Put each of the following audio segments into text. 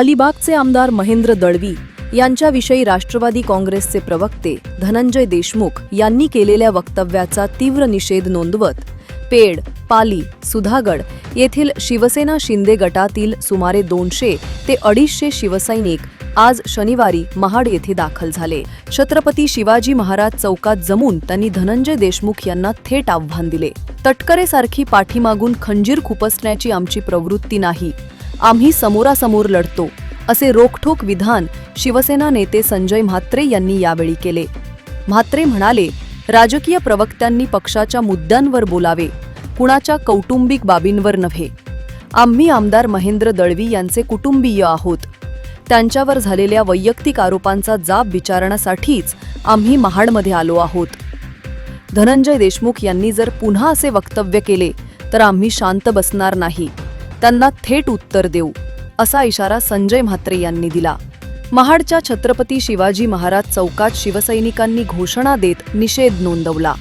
अलिबागचे आमदार महेंद्र दळवी यांच्याविषयी राष्ट्रवादी काँग्रेसचे प्रवक्ते धनंजय देशमुख यांनी केलेल्या वक्तव्याचा तीव्र निषेध नोंदवत पेड पाली सुधागड येथील शिवसेना शिंदे गटातील सुमारे दोनशे ते अडीचशे शिवसैनिक आज शनिवारी महाड येथे दाखल झाले. छत्रपती शिवाजी महाराज चौकात जमून त्यांनी धनंजय देशमुख यांना थेट आव्हान दिले. तटकरेसारखी पाठीमागून खंजीर खुपसण्याची आमची प्रवृत्ती नाही. आम्ही समोरासमोर लढतो असे रोखठोक विधान शिवसेना नेते संजय म्हात्रे यांनी यावेळी केले. म्हात्रे म्हणाले राजकीय प्रवक्त्यांनी पक्षाच्या मुद्द्यांवर बोलावे कुणाच्या कौटुंबिक बाबींवर नव्हे. आम्ही आमदार महेंद्र दळवी यांचे कुटुंबीय आहोत. त्यांच्यावर झालेल्या वैयक्तिक आरोपांचा जाब विचारण्यासाठीच आम्ही महाडमध्ये आलो आहोत. धनंजय देशमुख यांनी जर पुन्हा असे वक्तव्य केले तर आम्ही शांत बसणार नाही. त्यांना थेट उत्तर देऊ असा इशारा संजय म्हात्रे यांनी दिला. महाडच्या छत्रपती शिवाजी महाराज चौकात शिवसैनिकांनी घोषणा देत निषेध नोंदवला.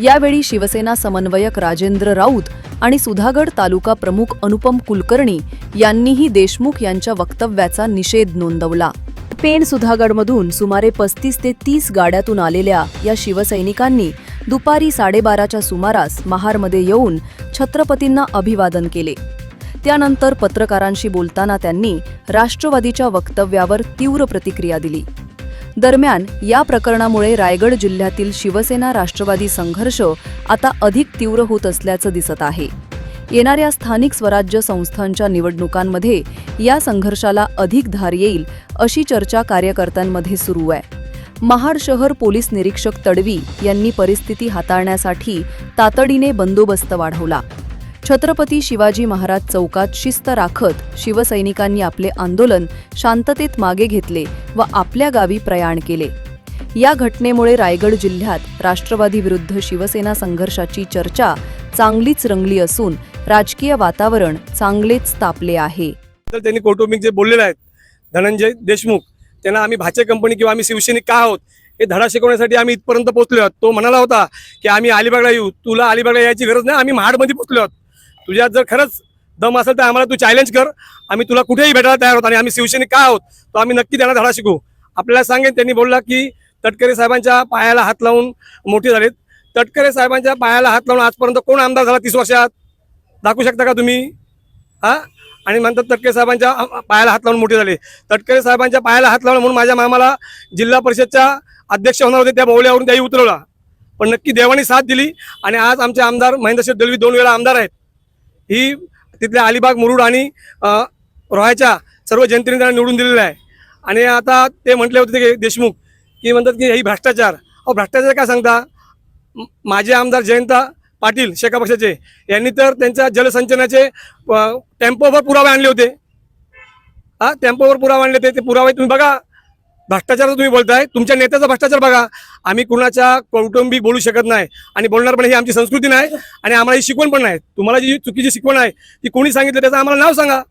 यावेळी शिवसेना समन्वयक राजेंद्र राऊत आणि सुधागड तालुका प्रमुख अनुपम कुलकर्णी यांनीही देशमुख यांच्या वक्तव्याचा निषेध नोंदवला. पेण सुधागडमधून सुमारे पस्तीस ते तीस गाड्यातून आलेल्या या शिवसैनिकांनी दुपारी साडेबाराच्या सुमारास महारमध्ये येऊन छत्रपतींना अभिवादन केले. त्यानंतर पत्रकारांशी बोलताना त्यांनी राष्ट्रवादीच्या वक्तव्यावर तीव्र प्रतिक्रिया दिली. दरम्यान या प्रकरणामुळे रायगड जिल्ह्यातील शिवसेना राष्ट्रवादी संघर्ष आता अधिक तीव्र होत असल्याचं दिसत आहे. येणाऱ्या स्थानिक स्वराज्य संस्थांच्या निवडणुकांमध्ये या संघर्षाला अधिक धार येईल अशी चर्चा कार्यकर्त्यांमध्ये सुरू आहे. महाड शहर पोलीस निरीक्षक तडवी यांनी परिस्थिती हाताळण्यासाठी तातडीने बंदोबस्त वाढवला. छत्रपती शिवाजी महाराज चौकात शिस्त राखत शिवसैनिकांनी आपले आंदोलन शांततेत मागे घेतले व आपल्या गावी प्रयाण केले. या घटनेमुळे रायगड जिल्ह्यात राष्ट्रवादी विरुद्ध शिवसेना संघर्षाची चर्चा चांगलीच रंगली असून राजकीय वातावरण चांगलेच तापले आहे. तर त्यांनी कौटुंबिक जे बोललेले आहेत धनंजय देशमुख त्यांना आम्ही भाचे कंपनी किंवा आम्ही शिवसैनिक का आहोत हे धडा शिकवण्यासाठी आम्ही इथपर्यंत पोहोचलो आहोत तो म्हणाला होता की आम्ही अलिबागला येऊ तुला अलिबागला यायची गरज नाही आम्ही महाडमध्ये पोहोचलो आहोत तुझ्यात जर खरंच दम असेल तर आम्हाला तू चॅलेंज कर. आम्ही तुला कुठेही भेटायला तयार होत आणि आम्ही शिवसैनिक का आहोत? तो आम्ही नक्की त्यांना धडा शिकू आपल्याला सांगेन त्यांनी बोलला की तटकरे साहेबांच्या पायाला हात लावून मोठे झालेत. तटकरे साहेबांच्या पायाला हात लावून आजपर्यंत कोण आमदार झाला तीस वर्षात? दाखवू शकता का तुम्ही? हा? आणि म्हणतात तटकरे साहेबांच्या पायाला हात लावून मोठे झाले. तटकरे साहेबांच्या पायाला हात लावून म्हणून माझ्या मामाला जिल्हा परिषदच्या अध्यक्ष होणार होते. त्या बोवल्यावरून त्याही उतरवला. पण नक्की देवानी साथ दिली. आणि आज आमचे आमदार महेंद्रशेठ दलवी दोन वेळा आमदार आहेत. ही तिथल्या अलिबाग मुरुड आणि अ, रोहाच्या सर्व जनतेने त्यांना निवडून दिलेलं आहे. आणि आता ते म्हटले होते ते देशमुख की म्हणतात की ही भ्रष्टाचार. अहो भ्रष्टाचार काय सांगता? माजे माझे आमदार जयंता पाटील शेका पक्षाचे यांनी तर त्यांच्या जलसंचनाचे टेम्पोवर पुरावे आणले होते. हा टेम्पोवर पुरावे आणले होते. ते पुरावे तुम्ही बघा. भ्रष्टाचार तुम्ही बोलताय. तुमच्या नेत्याचा भ्रष्टाचार बघा. आम्ही कुणाच्या कौटुंबिक बोलू शकत नाही. आणि बोलणार पण ही आमची संस्कृती नाही. आणि आम्हाला ही शिकवण पण नाही. तुम्हाला जी चुकीची शिकवण आहे ती कोणी सांगितलं त्याचं आम्हाला नाव सांगा.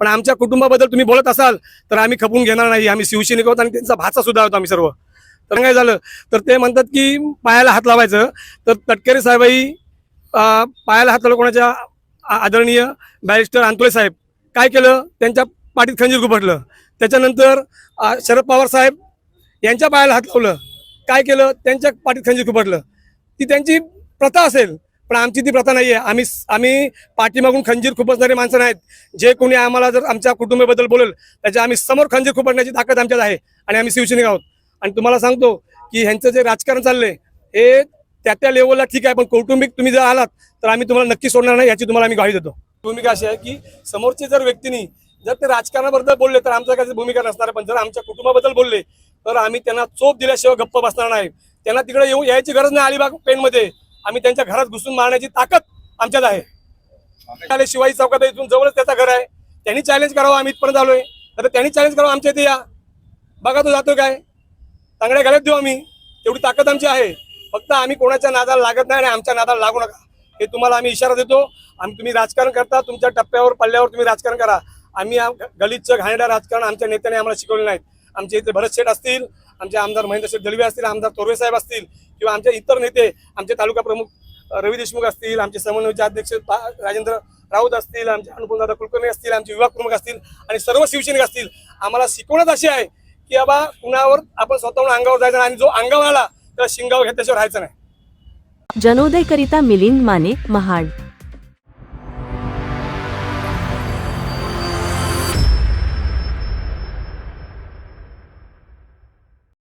पण आमच्या कुटुंबाबद्दल तुम्ही बोलत असाल तर आम्ही खपून घेणार नाही. आम्ही शिवसैनिक आहोत आणि त्यांचा भाचा सुद्धा आहोत आम्ही सर्व. तर काय झालं? तर ते म्हणतात की पायाला हात लावायचं. तर तटकरे साहेबही पायाला हात लावलं कोणाच्या? आदरणीय बॅरिस्टर अंतोले साहेब. काय केलं? त्यांच्या पाठीत खंजीर गुपटलं त्याच्यानंतर शरद पवार साहेब यांच्या पायाला हात लावलं. काय केलं? त्यांच्या पाठीत खंजीर खुपटलं. ती त्यांची प्रथा असेल पण आमची ती प्रथा नाही आहे आम्ही आम्ही पाठीमागून खंजीर खुपसणारे माणसं नाहीत. जे कोणी आम्हाला जर आमच्या कुटुंबाबद्दल बोलेल त्याच्या आम्ही समोर खंजीर खुपटण्याची ताकद आमच्यात आहे आणि आम्ही शिवसैनिक आहोत. आणि तुम्हाला सांगतो की ह्यांचं जे राजकारण चाललंय हे त्या त्या लेवलला ठीक आहे पण कौटुंबिक तुम्ही जर आलात तर आम्ही तुम्हाला नक्की सोडणार नाही याची तुम्हाला आम्ही ग्वाही देतो. भूमिका अशी आहे की समोरची जर व्यक्तीनी जर ते राजकारणाबद्दल बोलले तर आमच्या काही भूमिका नसणार पण जर आमच्या कुटुंबाबद्दल बोलले तर आम्ही त्यांना चोप दिल्याशिवाय गप्प बसणार नाही. त्यांना तिकडे येऊ यायची गरज नाही अलिबाग पेनमध्ये आम्ही त्यांच्या घरात घुसून मारण्याची ताकद आमच्यात आहे. आले शिवाजी चौकात इथून जवळच त्याचा घर आहे. त्यांनी चॅलेंज करावं आम्ही इथपर्यंत आलोय. तर त्यांनी चॅलेंज करावं आमच्या इथे या. बघा तो जातो काय. तांगड्या घालत देऊ आम्ही. तेवढी ताकद आमची आहे. फक्त आम्ही कोणाच्या नादाला लागत नाही आणि आमच्या नादाला लागू नका. हे तुम्हाला आम्ही इशारा देतो. आम्ही तुम्ही राजकारण करता तुमच्या टप्प्यावर पल्ल्यावर तुम्ही राजकारण करा. आम्ही गलितचं घाणेरडं राजकारण आमच्या नेत्याने आम्हाला शिकवले नाहीत. आमचे इथे भरत शेठ असतील आमचे आमदार महेंद्र शेठ दलवी असतील आमदार तोरवे साहेब असतील किंवा आमचे इतर नेते आमचे तालुका प्रमुख रवी देशमुख असतील आमचे समन्वयचे अध्यक्ष राजेंद्र राऊत असतील आमचे अनुपमदादा कुलकर्णी असतील आमचे विभाग प्रमुख असतील आणि सर्व शिवसैनिक असतील. आम्हाला शिकवणच अशी आहे की बाबा कुणावर आपण स्वतःहून अंगावर जायचं आणि जो अंगावर आला तर शिंगावर घेतल्याशिवाय राहायचं नाही. जनोदयकरिता मिलिंद माने महाड.